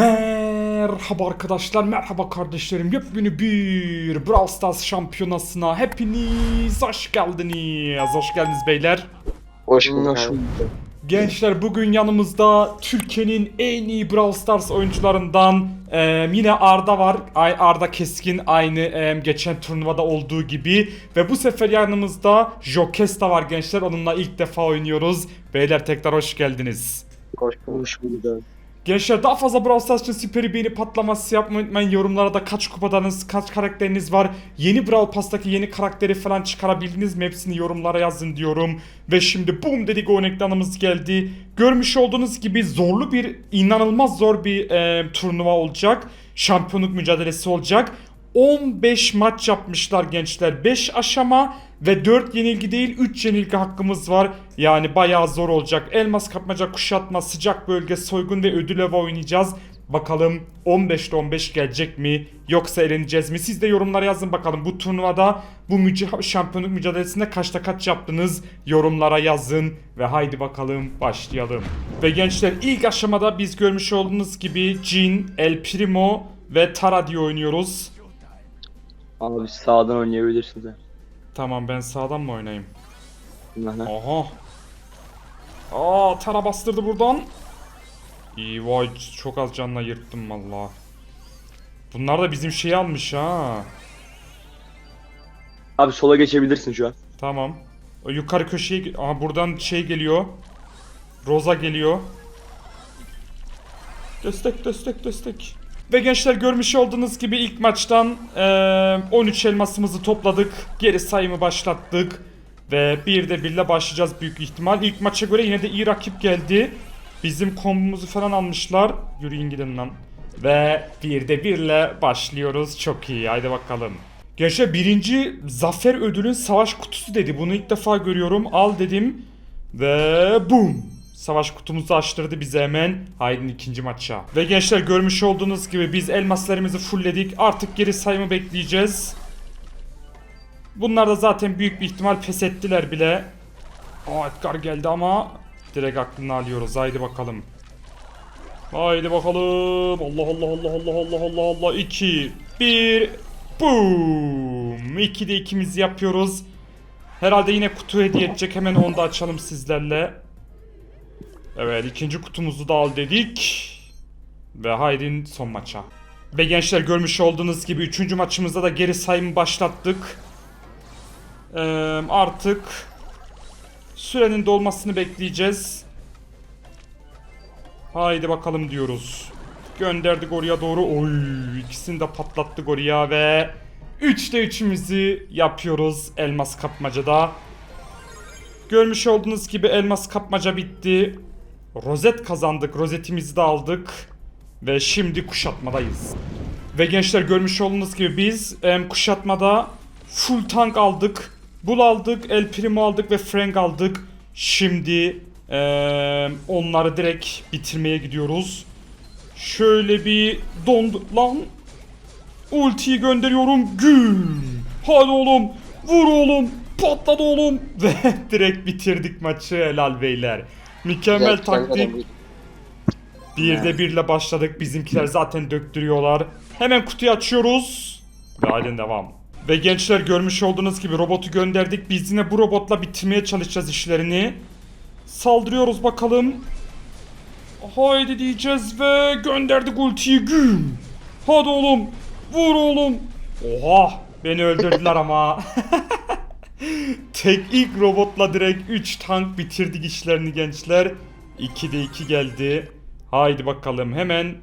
Merhaba arkadaşlar, merhaba kardeşlerim. Yepyeni bir Brawl Stars şampiyonasına hepiniz hoş geldiniz. Hoş geldiniz beyler. Hoş bulduk. Gençler bugün yanımızda Türkiye'nin en iyi Brawl Stars oyuncularından eee, yine Arda var. Ay- Arda Keskin aynı eee, geçen turnuvada olduğu gibi. Ve bu sefer yanımızda Jokesta var gençler. Onunla ilk defa oynuyoruz. Beyler tekrar hoş geldiniz. Hoş bulduk. Gençler daha fazla Brawl Stars için süper beğeni patlaması yapmayı unutmayın. Yorumlara da kaç kupadanız, kaç karakteriniz var. Yeni Brawl Pass'taki yeni karakteri falan çıkarabildiniz mi? Hepsini yorumlara yazın diyorum. Ve şimdi boom dedik oyun ekranımız geldi. Görmüş olduğunuz gibi zorlu bir, inanılmaz zor bir e, turnuva olacak. Şampiyonluk mücadelesi olacak. 15 maç yapmışlar gençler. 5 aşama ve 4 yenilgi değil 3 yenilgi hakkımız var. Yani bayağı zor olacak. Elmas kapmaca, kuşatma, sıcak bölge, soygun ve ödül ava oynayacağız. Bakalım 15'te 15 gelecek mi yoksa eleneceğiz mi? Siz de yorumlara yazın bakalım bu turnuvada bu müca- şampiyonluk mücadelesinde kaçta kaç yaptınız? Yorumlara yazın ve haydi bakalım başlayalım. Ve gençler ilk aşamada biz görmüş olduğunuz gibi Jin, El Primo ve Tara diye oynuyoruz. Abi sağdan oynayabilirsiniz. ha. Tamam ben sağdan mı oynayayım? Aha. Aa Tara bastırdı buradan. İyi vay çok az canla yırttım valla. Bunlar da bizim şeyi almış ha. Abi sola geçebilirsin şu an. Tamam. O yukarı köşeye... Aha buradan şey geliyor. Roza geliyor. Destek destek destek. Ve gençler görmüş olduğunuz gibi ilk maçtan eee, 13 elmasımızı topladık. Geri sayımı başlattık. Ve bir de birle başlayacağız büyük ihtimal. İlk maça göre yine de iyi rakip geldi. Bizim kombumuzu falan almışlar. Yürüyün gidin lan. Ve bir de birle başlıyoruz. Çok iyi. Haydi bakalım. Gençler birinci zafer ödülün savaş kutusu dedi. Bunu ilk defa görüyorum. Al dedim. Ve boom. Savaş kutumuzu açtırdı bize hemen. Haydi ikinci maça. Ve gençler görmüş olduğunuz gibi biz elmaslarımızı fullledik. Artık geri sayımı bekleyeceğiz. Bunlar da zaten büyük bir ihtimal pes ettiler bile. Aa Edgar geldi ama direkt aklını alıyoruz. Haydi bakalım. Haydi bakalım. Allah Allah Allah Allah Allah Allah Allah. 2 1 Boom. 2'de ikimiz yapıyoruz. Herhalde yine kutu hediye edecek. Hemen onu da açalım sizlerle. Evet ikinci kutumuzu da al dedik. Ve haydi son maça. Ve gençler görmüş olduğunuz gibi üçüncü maçımızda da geri sayımı başlattık. Ee, artık sürenin dolmasını bekleyeceğiz. Haydi bakalım diyoruz. Gönderdik oraya doğru. Oy ikisini de patlattık oraya ve 3'te 3'ümüzü yapıyoruz elmas kapmacada. Görmüş olduğunuz gibi elmas kapmaca bitti. Rozet kazandık. Rozetimizi de aldık. Ve şimdi kuşatmadayız. Ve gençler görmüş olduğunuz gibi biz em, kuşatmada full tank aldık. Bull aldık, El Primo aldık ve Frank aldık. Şimdi em, onları direkt bitirmeye gidiyoruz. Şöyle bir dondu lan. Ultiyi gönderiyorum. Güm. Hadi oğlum. Vur oğlum. Patladı oğlum. Ve direkt bitirdik maçı helal beyler. Mükemmel Güzel, taktik. Bir de birle başladık. Bizimkiler zaten döktürüyorlar. Hemen kutuyu açıyoruz. Ve halen devam. Ve gençler görmüş olduğunuz gibi robotu gönderdik. Biz yine bu robotla bitirmeye çalışacağız işlerini. Saldırıyoruz bakalım. Haydi diyeceğiz ve gönderdik ultiyi güm. Hadi oğlum. Vur oğlum. Oha. Beni öldürdüler ama. Tek ilk robotla direkt 3 tank bitirdik işlerini gençler. 2'de 2 geldi. Haydi bakalım hemen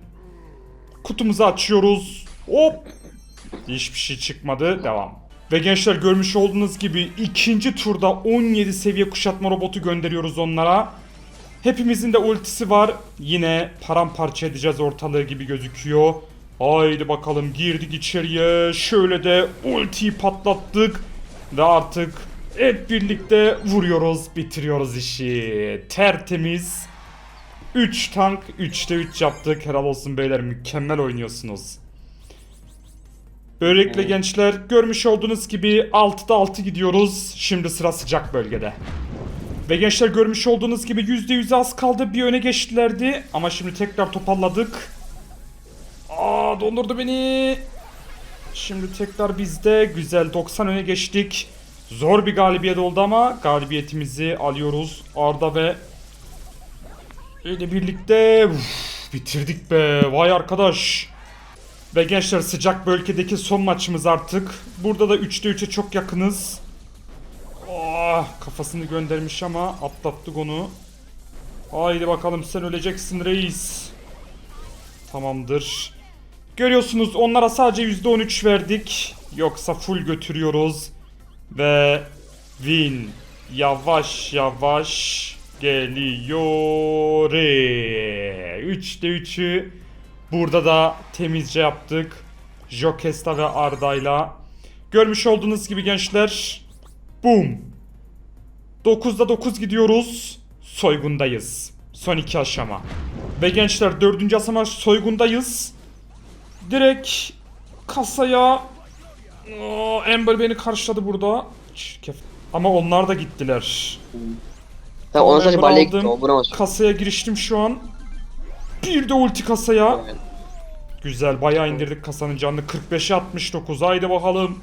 kutumuzu açıyoruz. Hop. Hiçbir şey çıkmadı. Devam. Ve gençler görmüş olduğunuz gibi ikinci turda 17 seviye kuşatma robotu gönderiyoruz onlara. Hepimizin de ultisi var. Yine paramparça edeceğiz ortalığı gibi gözüküyor. Haydi bakalım girdik içeriye. Şöyle de ultiyi patlattık. Ve artık hep birlikte vuruyoruz, bitiriyoruz işi. Tertemiz. 3 tank 3'te 3 yaptık. Helal olsun beyler mükemmel oynuyorsunuz. Böylelikle gençler görmüş olduğunuz gibi 6'da 6 gidiyoruz. Şimdi sıra sıcak bölgede. Ve gençler görmüş olduğunuz gibi %100 az kaldı. Bir öne geçtilerdi. Ama şimdi tekrar toparladık. Aa dondurdu beni. Şimdi tekrar bizde güzel 90 öne geçtik. Zor bir galibiyet oldu ama galibiyetimizi alıyoruz. Arda ve ile birlikte uf, bitirdik be. Vay arkadaş. Ve gençler sıcak bölgedeki son maçımız artık. Burada da 3'te 3'e çok yakınız. Ah, kafasını göndermiş ama atlattık onu. Haydi bakalım sen öleceksin reis. Tamamdır. Görüyorsunuz onlara sadece %13 verdik. Yoksa full götürüyoruz. Ve win yavaş yavaş geliyor. 3'te 3'ü burada da temizce yaptık. Jokesta ve Arda'yla. Görmüş olduğunuz gibi gençler. Boom. 9'da 9 gidiyoruz. Soygundayız. Son iki aşama. Ve gençler dördüncü aşama soygundayız. Direkt kasaya Aa, Amber beni karşıladı burada. Çirkef. Ama onlar da gittiler. Tamam ona sadece balya gitti aldım. o vuramaz. Kasaya giriştim şu an. Bir de ulti kasaya. Güzel bayağı indirdik kasanın canını 45'e 69 haydi bakalım.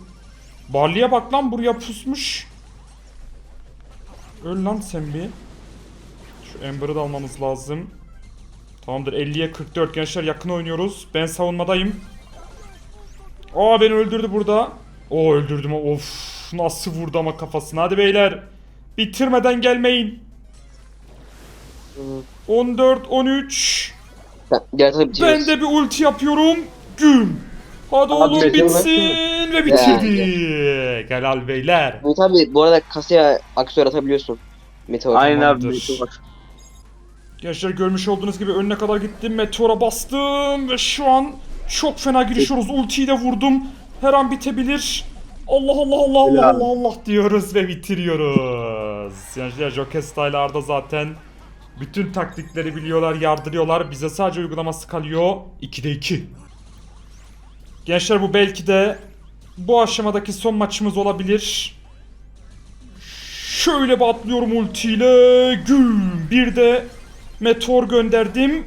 Barley'e bak lan buraya pusmuş. Öl lan sen bir. Şu Amber'ı da almamız lazım. Tamamdır 50'ye 44 gençler yakın oynuyoruz. Ben savunmadayım. Aa beni öldürdü burada. O öldürdüm of nasıl vurdu ama kafasına hadi beyler. Bitirmeden gelmeyin. 14 13 Ben, de bir ulti yapıyorum. Güm. Hadi oğlum bitsin ve bitirdik. Helal beyler. Bu tabi bu arada kasaya aksiyör atabiliyorsun. Meteor. Aynen abi. Tamamdır. Gençler görmüş olduğunuz gibi önüne kadar gittim. Meteora bastım ve şu an çok fena girişiyoruz. Ultiyi de vurdum. Her an bitebilir. Allah Allah Allah Allah. Allah Allah diyoruz ve bitiriyoruz. Gençler Jokesta ile Arda zaten bütün taktikleri biliyorlar, yardırıyorlar. Bize sadece uygulaması kalıyor. 2'de 2. Gençler bu belki de bu aşamadaki son maçımız olabilir. Şöyle bir atlıyorum ultiyle. Güm. Bir de meteor gönderdim.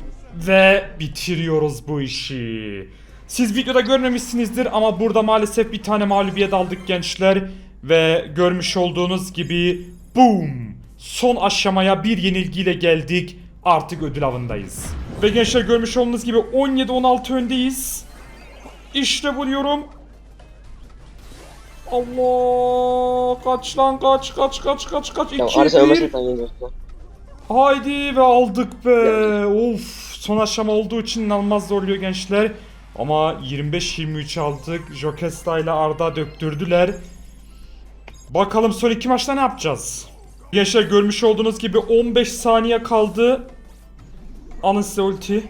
Ve bitiriyoruz bu işi. Siz videoda görmemişsinizdir ama burada maalesef bir tane mağlubiyet aldık gençler. Ve görmüş olduğunuz gibi boom. Son aşamaya bir yenilgiyle geldik. Artık ödül avındayız. Ve gençler görmüş olduğunuz gibi 17-16 öndeyiz. İşte vuruyorum. Allah kaç lan kaç kaç kaç kaç kaç Tamam 2 Arda sen 1 ölmezsen sen yeniyorsun. Haydi ve aldık be. Of son aşama olduğu için inanılmaz zorluyor gençler. Ama 25-23 aldık. Jokesta ile Arda döktürdüler. Bakalım son iki maçta ne yapacağız? Gençler görmüş olduğunuz gibi 15 saniye kaldı. Alın size ulti.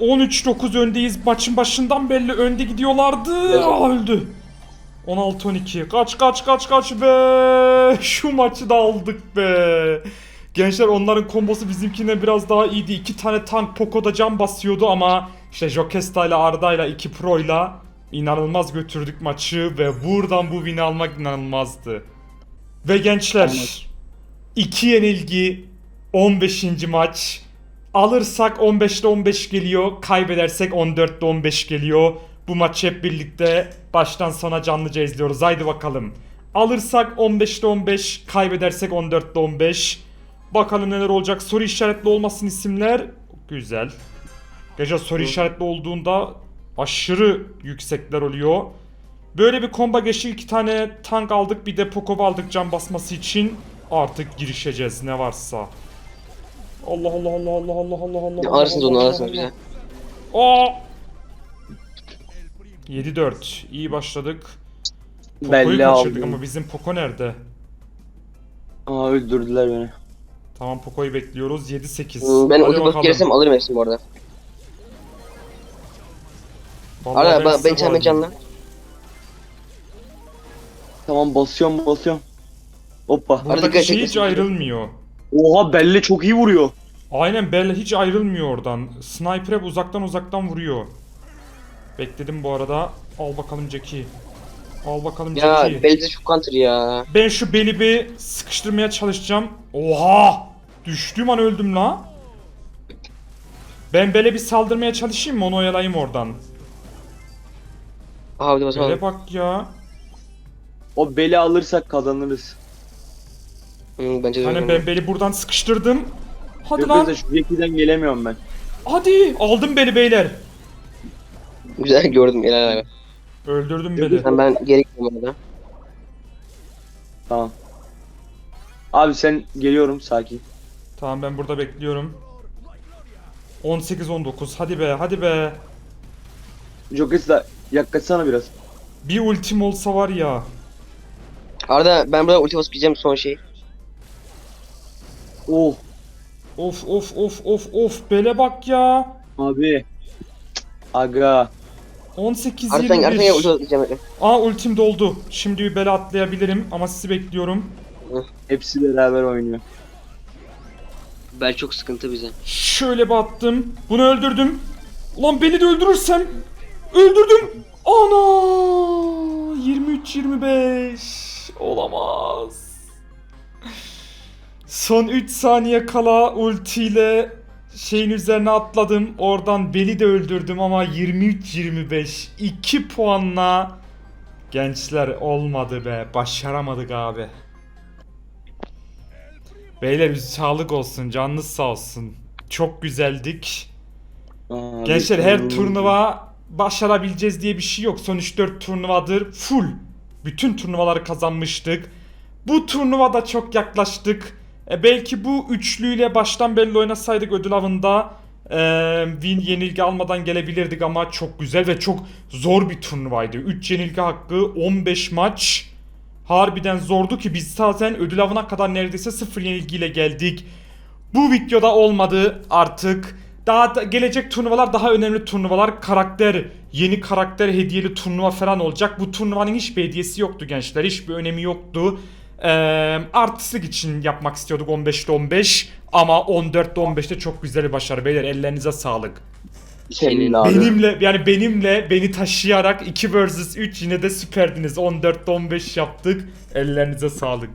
13-9 öndeyiz. Maçın başından belli önde gidiyorlardı. Aa, öldü. 16-12. Kaç kaç kaç kaç be. Şu maçı da aldık be. Gençler onların kombosu bizimkine biraz daha iyiydi. İki tane tank Poco'da can basıyordu ama işte Jokesta ile Arda ile iki Pro ile inanılmaz götürdük maçı ve buradan bu win'i almak inanılmazdı. Ve gençler iki yenilgi 15. maç. Alırsak 15'te 15 geliyor. Kaybedersek 14'te 15 geliyor. Bu maçı hep birlikte baştan sona canlıca izliyoruz. Haydi bakalım. Alırsak 15'te 15, kaybedersek 14'te 15. Bakalım neler olacak. Soru işaretli olmasın isimler. Güzel. Gece soru işaretli olduğunda aşırı yüksekler oluyor. Böyle bir komba geçtik. iki tane tank aldık. Bir de Pokova aldık can basması için. Artık girişeceğiz ne varsa. Allah Allah Allah Allah Allah Allah Allah. Ya Allah, onu Allah. bize. Aa! 7-4. İyi başladık. Poco'yu Belli kaçırdık aldım. ama bizim Poco nerede? Aa öldürdüler beni. Tamam Poco'yu bekliyoruz. 7-8. Hmm, Ben Hadi basıp bakalım. gelirsem alırım hepsini bu arada. Vallahi ben, size ben vardım. canla. Tamam basıyorum basıyorum. Hoppa. Buradaki dikkat şey hiç ayrılmıyor. Oha Belle çok iyi vuruyor. Aynen Bella hiç ayrılmıyor oradan. Sniper hep uzaktan uzaktan vuruyor. Bekledim bu arada. Al bakalım Jackie. Al bakalım Ya Jackie. belki de çok counter ya. Ben şu beli bir sıkıştırmaya çalışacağım. Oha! Düştüğüm an öldüm la. Ben böyle bir saldırmaya çalışayım mı onu oyalayayım oradan. Aha hadi basalım. Böyle bak ya. O beli alırsak kazanırız. Hı, bence de Hani ben beli buradan sıkıştırdım. Hadi Yok lan. mesela şu Jackie'den gelemiyorum ben. Hadi. Aldım beli beyler. Güzel gördüm Eren abi. Öldürdüm Yok, beli. Sen ben geri gidiyorum. Tamam. Abi sen geliyorum sakin. Tamam ben burada bekliyorum. 18-19 hadi be hadi be. Joker'i da yaklaşsana biraz. Bir ultim olsa var ya. Arada ben burada ulti basıp gideceğim son şey. Oh Of of of of of bele bak ya. abi. Aga. 18 Arda sen, Arda sen 21. ulti. Aa ultim doldu. Şimdi bir bele atlayabilirim ama sizi bekliyorum. Hepsi beraber oynuyor. Bel çok sıkıntı bize. Şöyle bir attım. Bunu öldürdüm. Ulan beni de öldürürsem. Öldürdüm. Ana! 23-25. Olamaz. Son 3 saniye kala ultiyle şeyin üzerine atladım. Oradan beni de öldürdüm ama 23-25. 2 puanla gençler olmadı be. Başaramadık abi. Beyler sağlık olsun. Canınız sağ olsun. Çok güzeldik. Abi, Gençler her turnuva başarabileceğiz diye bir şey yok. Son 3-4 turnuvadır full. Bütün turnuvaları kazanmıştık. Bu turnuvada çok yaklaştık. E, belki bu üçlüyle baştan belli oynasaydık ödül avında e, win yenilgi almadan gelebilirdik ama çok güzel ve çok zor bir turnuvaydı. 3 yenilgi hakkı 15 maç. Harbiden zordu ki biz zaten ödül avına kadar neredeyse sıfır yenilgiyle geldik. Bu videoda olmadı artık. Daha da gelecek turnuvalar daha önemli turnuvalar. Karakter, yeni karakter hediyeli turnuva falan olacak. Bu turnuvanın hiçbir hediyesi yoktu gençler. Hiçbir önemi yoktu. Ee, artistlik için yapmak istiyorduk 15'te 15. Ama 14'te 15'te çok güzel bir başarı. Beyler ellerinize sağlık. Senin abi. Benimle yani benimle beni taşıyarak 2 vs 3 yine de süperdiniz. 14'te 15 yaptık. Ellerinize sağlık.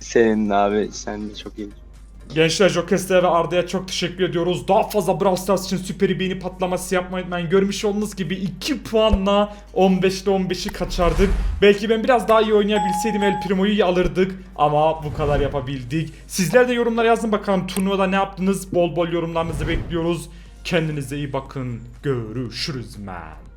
Senin abi sen de çok iyi. Gençler Jokes'e ve Arda'ya çok teşekkür ediyoruz. Daha fazla Brawl Stars için süperi beğeni patlaması yapmayı unutmayın. Görmüş olduğunuz gibi 2 puanla 15'te 15'i kaçardık. Belki ben biraz daha iyi oynayabilseydim El Primo'yu alırdık. Ama bu kadar yapabildik. Sizler de yorumlara yazın bakalım turnuvada ne yaptınız. Bol bol yorumlarınızı bekliyoruz. Kendinize iyi bakın. Görüşürüz man.